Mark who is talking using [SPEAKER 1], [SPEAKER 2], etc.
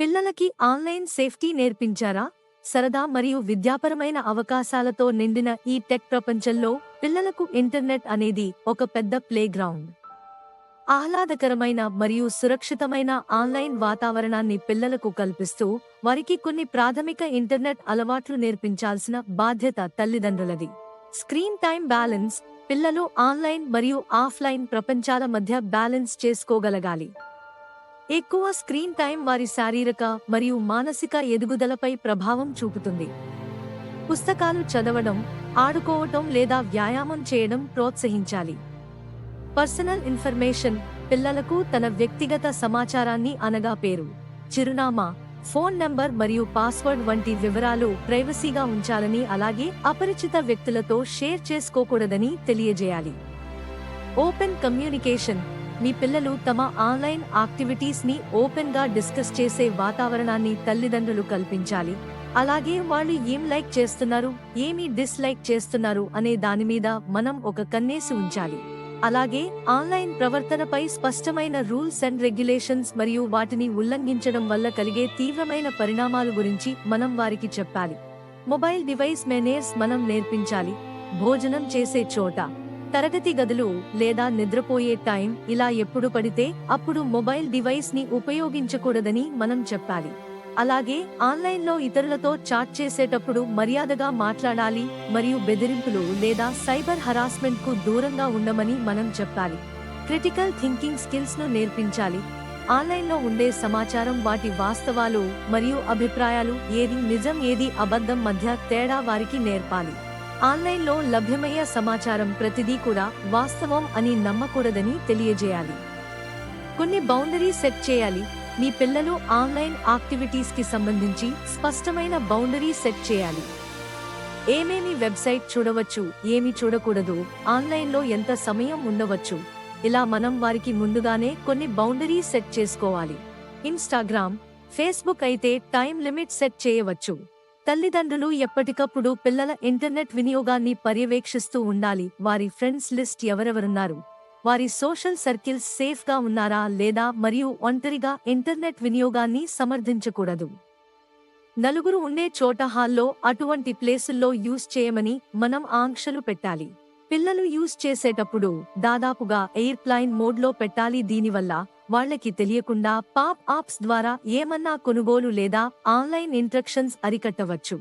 [SPEAKER 1] పిల్లలకి online safety నేర్పించారా? సరదా మరియు విద్యాపరమైన అవకాశాలతో నిండిన ఈ టెక్ ప్రపంచంలో పిల్లలకు ఇంటర్నెట్ అనేది ఒక పెద్ద ప్లేగ్రౌండ్. ఆహ్లాదకరమైన మరియు సురక్షితమైన ఆన్లైన్ వాతావరణాన్ని పిల్లలకు కల్పిస్తూ వారికి కొన్ని ప్రాథమిక ఇంటర్నెట్ అలవాట్లు నేర్పించాల్సిన బాధ్యత తల్లిదండ్రులది. స్క్రీన్ టైం బ్యాలెన్స్ పిల్లలు ఆన్లైన్ మరియు ఆఫ్లైన్ ప్రపంచాల మధ్య బ్యాలెన్స్ చేసుకోగలగాలి. ఎక్కువ స్క్రీన్ టైం వారి శారీరక మరియు మానసిక ఎదుగుదలపై ప్రభావం చూపుతుంది. పుస్తకాలు చదవడం ఆడుకోవటం లేదా వ్యాయామం చేయడం ప్రోత్సహించాలి. పర్సనల్ ఇన్ఫర్మేషన్ పిల్లలకు తన వ్యక్తిగత సమాచారాన్ని అనగా పేరు చిరునామా ఫోన్ నంబర్ మరియు పాస్వర్డ్ వంటి వివరాలు ప్రైవసీగా ఉంచాలని అలాగే అపరిచిత వ్యక్తులతో షేర్ చేసుకోకూడదని తెలియజేయాలి. ఓపెన్ కమ్యూనికేషన్ మీ పిల్లలు తమ ఆన్లైన్ యాక్టివిటీస్ని ఓపెన్గా డిస్కస్ చేసే వాతావరణాన్ని తల్లిదండ్రులు కల్పించాలి. అలాగే వాళ్ళు ఏం లైక్ చేస్తున్నారు ఏమి డిస్లైక్ చేస్తున్నారు అనే దాని మీద మనం ఒక కన్నేసి ఉంచాలి. అలాగే ఆన్లైన్ ప్రవర్తనపై స్పష్టమైన రూల్స్ అండ్ రెగ్యులేషన్స్ మరియు వాటిని ఉల్లంఘించడం వల్ల కలిగే తీవ్రమైన పరిణామాల గురించి మనం వారికి చెప్పాలి. మొబైల్ డివైస్ మేనేర్స్ మనం నేర్పించాలి. భోజనం చేసే చోట తరగతి గదులు లేదా నిద్రపోయే టైం ఇలా ఎప్పుడు పడితే అప్పుడు మొబైల్ డివైస్ని ఉపయోగించకూడదని మనం చెప్పాలి. అలాగే ఆన్లైన్లో ఇతరులతో చాట్ చేసేటప్పుడు మర్యాదగా మాట్లాడాలి మరియు బెదిరింపులు లేదా సైబర్ హరాస్మెంట్కు దూరంగా ఉండమని మనం చెప్పాలి. క్రిటికల్ థింకింగ్ స్కిల్స్ను నేర్పించాలి. ఆన్లైన్లో ఉండే సమాచారం వాటి వాస్తవాలు మరియు అభిప్రాయాలు ఏది నిజం ఏది అబద్ధం మధ్య తేడా వారికి నేర్పాలి. ఆన్లైన్లో లభ్యమయ్యే సమాచారం ప్రతిదీ కూడా వాస్తవం అని నమ్మకూడదని తెలియజేయాలి. కొన్ని బౌండరీ సెట్ చేయాలి. మీ పిల్లలు ఆన్లైన్ యాక్టివిటీస్కి సంబంధించి స్పష్టమైన బౌండరీ సెట్ చేయాలి. ఏమేమి వెబ్సైట్ చూడవచ్చు ఏమి చూడకూడదు ఆన్లైన్లో ఎంత సమయం ఉండవచ్చు ఇలా మనం వారికి ముందుగానే కొన్ని బౌండరీ సెట్ చేసుకోవాలి. ఇన్స్టాగ్రామ్ ఫేస్బుక్ అయితే టైం లిమిట్ సెట్ చేయవచ్చు. తల్లిదండ్రులు ఎప్పటికప్పుడు పిల్లల ఇంటర్నెట్ వినియోగాన్ని పర్యవేక్షిస్తూ ఉండాలి. వారి ఫ్రెండ్స్ లిస్ట్ ఎవరెవరున్నారు? వారి సోషల్ సర్కిల్స్ సేఫ్గా ఉన్నారా లేదా మరియు ఒంటరిగా ఇంటర్నెట్ వినియోగాన్ని సమర్థించకూడదు? నలుగురు ఉండే చోట హాల్లో అటువంటి ప్లేసుల్లో యూస్ చేయమని మనం ఆంక్షలు పెట్టాలి. పిల్లలు యూజ్ చేసేటప్పుడు దాదాపుగా ఎయిర్ప్లైన్ మోడ్లో పెట్టాలి దీనివల్ల వాళ్ళకి తెలియకుండా పాప్ ఆప్స్ ద్వారా ఏమన్నా కొనుగోలు లేదా ఆన్లైన్ ఇంట్రక్షన్స్ అరికట్టవచ్చు.